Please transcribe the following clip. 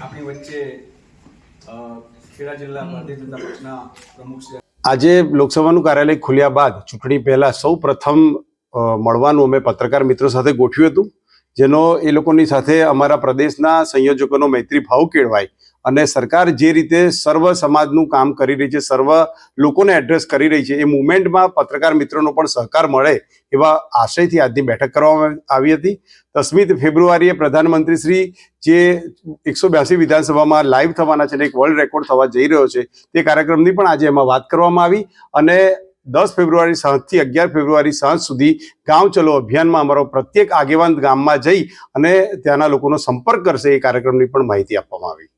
આપણી વચ્ચે ખેડા જિલ્લા ભારતીય જનતા પક્ષના પ્રમુખ શ્રી આજે લોકસભાનું કાર્યાલય ખુલ્યા બાદ ચૂંટણી પહેલા સૌ પ્રથમ મળવાનું અમે પત્રકાર મિત્રો સાથે ગોઠવ્યું હતું જેનો એ લોકોની સાથે અમારા પ્રદેશના સંયોજકોનો મૈત્રી ભાવ કેળવાય. અને સરકાર જે રીતે સર્વ સમાજનું કામ કરી રહી છે, સર્વ લોકોને એડ્રેસ કરી રહી છે, એ મુવમેન્ટમાં પત્રકાર મિત્રોનો પણ સહકાર મળે એવા આશયથી આજની બેઠક કરવામાં આવી હતી. દસમી ફેબ્રુઆરીએ પ્રધાનમંત્રી શ્રી જે એકસો બ્યાસી વિધાનસભામાં લાઈવ થવાના છે અને એક વર્લ્ડ રેકોર્ડ થવા જઈ રહ્યો છે, તે કાર્યક્રમની પણ આજે એમાં વાત કરવામાં આવી. અને દસ ફેબ્રુઆરી સાંજથી અગિયાર ફેબ્રુઆરી સાંજ સુધી ગામ ચલો અભિયાનમાં અમારો પ્રત્યેક આગેવાન ગામમાં જઈ અને ત્યાંના લોકોનો સંપર્ક કરશે એ કાર્યક્રમની પણ માહિતી આપવામાં આવી.